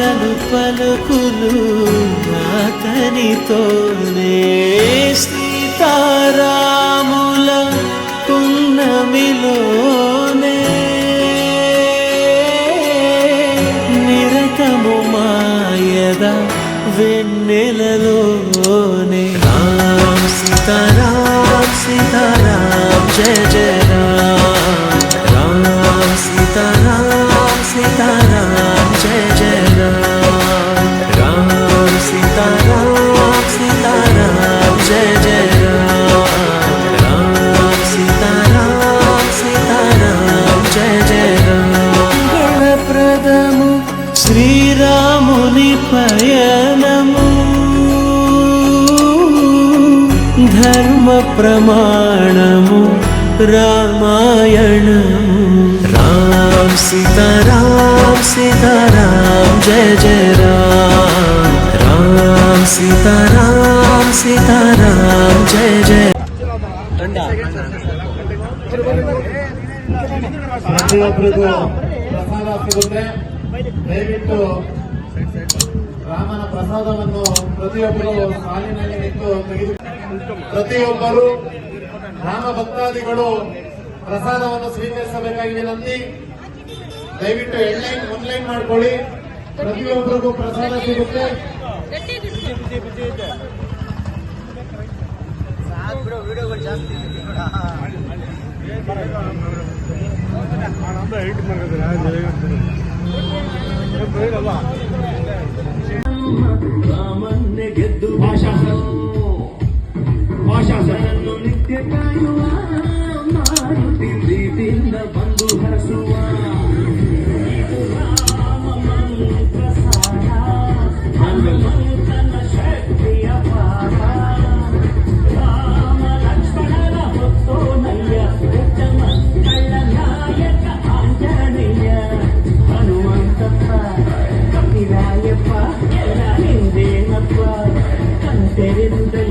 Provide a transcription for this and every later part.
పలకలు పలుకులు అతనితోనే సీతారాముల పున్నమిలోనే నిరతము మాయద వెన్నెలలోనే. సీతారా ధర్మ ప్రమాణము రామాయణము రామ్ సీతారామ్ సీతారామ్ జయ జయ రామ్ రామ్ సీతారామ్ సీతారామ్ జయ జయ ಪ್ರತಿಯೊಬ್ಬರಿಗೂ ಪ್ರಸಾದ ಸಿಗುತ್ತೆ ದಯವಿಟ್ಟು ರಾಮನ ಪ್ರಸಾದವನ್ನು ಪ್ರತಿಯೊಬ್ಬರು ಸಾಲಿನಲ್ಲಿ ನಿಂತು ತೆಗೆದು ಪ್ರತಿಯೊಬ್ಬರು ರಾಮ ಭಕ್ತಾದಿಗಳು ಪ್ರಸಾದವನ್ನು ಸ್ವೀಕರಿಸಬೇಕಾಗಿ ವಿನಂತಿ ದಯವಿಟ್ಟು ಎಲ್ಲೈನ್ ಆನ್ಲೈನ್ ಮಾಡ್ಕೊಳ್ಳಿ. ಪ್ರತಿಯೊಬ್ಬರಿಗೂ ಪ್ರಸಾದ ಸಿಗುತ್ತೆ. ರಾಮನ್ನೇ Rama, Rama, Rama. பெருந்தல்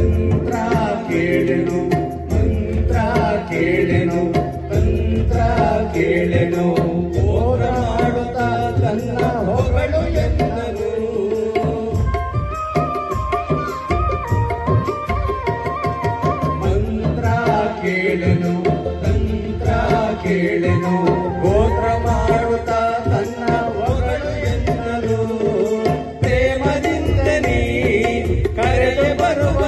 ತಂತ್ರ ಕೇಳೆನು, ಮಂತ್ರ ಕೇಳೆನು ತಂತ್ರ ಕೇಳೆನು. ಹೋರ ಮಾಡುತ್ತಾ ತನ್ನ ಹೊರಳು ಎಂದನು. ಮಂತ್ರ ಕೇಳೆನು ತಂತ್ರ ಕೇಳೆನು. ಗೋತ್ರ ಮಾಡುತ್ತಾ ತನ್ನ ಹೊರಳು ಎಂದನು. ಪ್ರೇಮದಿಂದ ನೀ ಕರೆದು ಬರುವ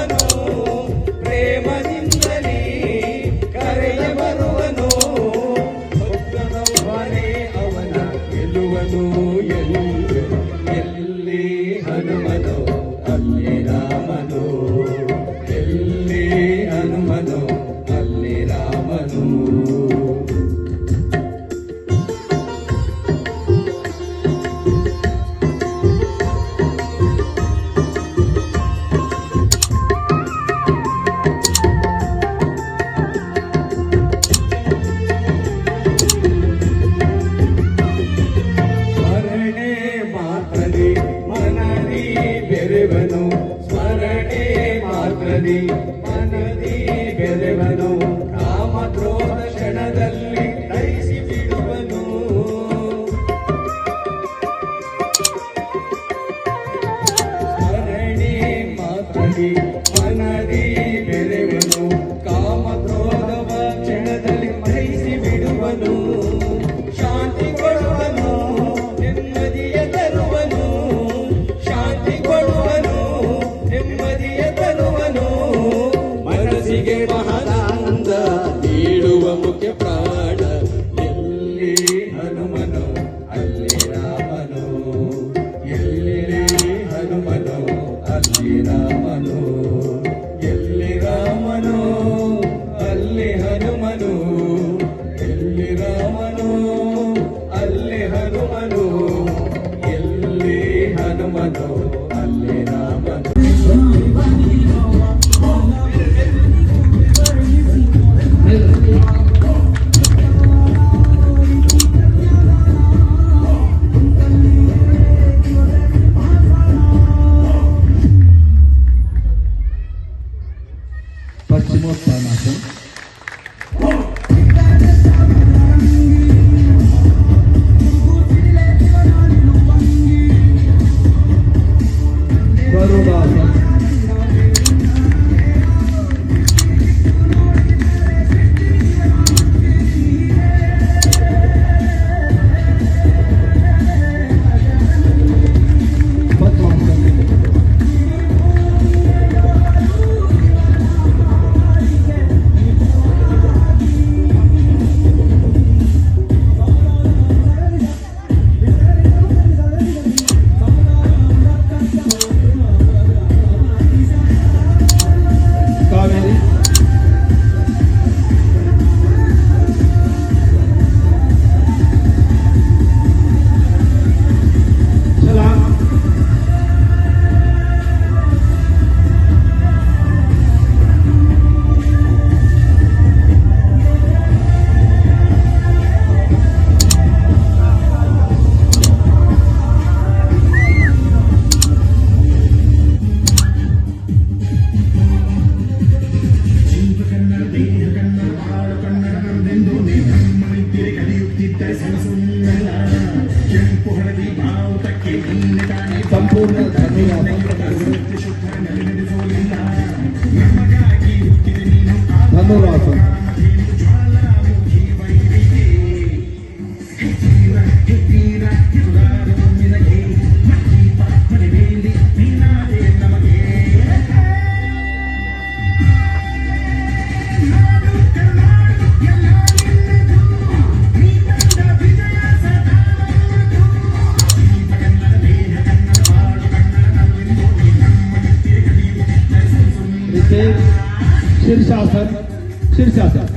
ಮಾತ್ರದಿ ಮನದಿ ಬೆರೆವನು ಕಾಮ ಕ್ರೋಧವ ಕ್ಷಣದಲ್ಲಿ ಬಿಡುವನು. ಶಾಂತಿ ಕೊಡುವನು, ನೆಮ್ಮದಿಯ ತರುವನು. ಶಾಂತಿ ಕೊಡುವನು, ನೆಮ್ಮದಿಯ ತರುವನು. ಮನಸ್ಸಿಗೆ ಮಹಾನಂದ ನೀಡುವ ಮುಖ್ಯ ಪ್ರಾಣ, ಎಲ್ಲಿ ಹನುಮನು, ಅಲ್ಲಿ ರಾಮನು, ಎಲ್ಲಿ ಹನುಮನು. Hare Rama, ಸಂಪೂರ್ಣ शासन शीर्षासन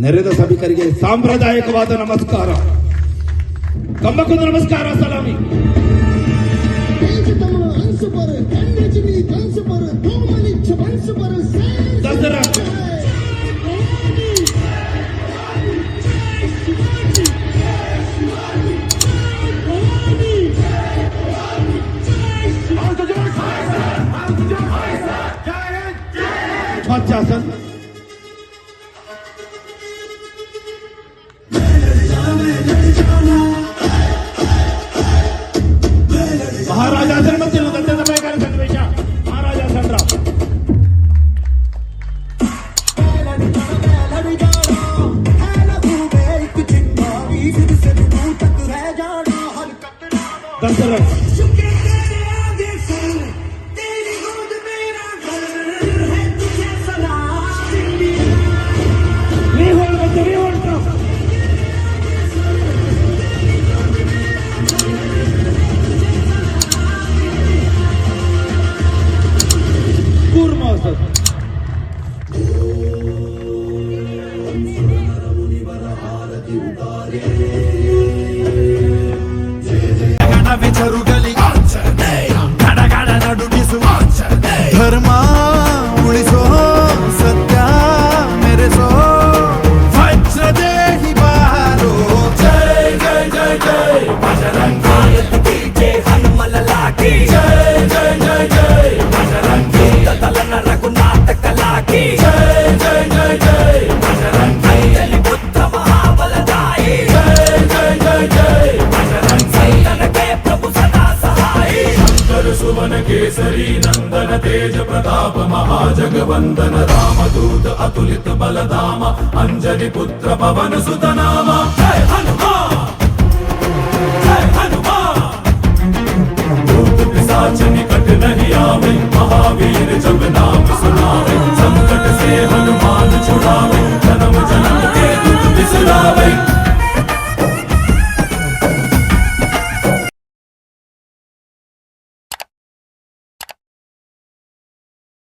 ನೆರೆದ ಸಭಿಕರಿಗೆ ಸಾಂಪ್ರದಾಯಿಕವಾದ ನಮಸ್ಕಾರ ಕಂಬಕ್ಕೊಂದು ನಮಸ್ಕಾರ ಸಲಾಮಿ ದಸರಾ ಮತ್ಸ್ಯಾಸನ್ జగవందన రామదూత అతులిత బలదామ అంజని పుత్ర పవన సుతనామ. జయ హనుమా! జయ హనుమా! భూత పిశాచని కట్ నహి ఆవై మహావీర్ జబ నామ సునావై సంకట సే హనుమాన్ छुड़ावै जन्म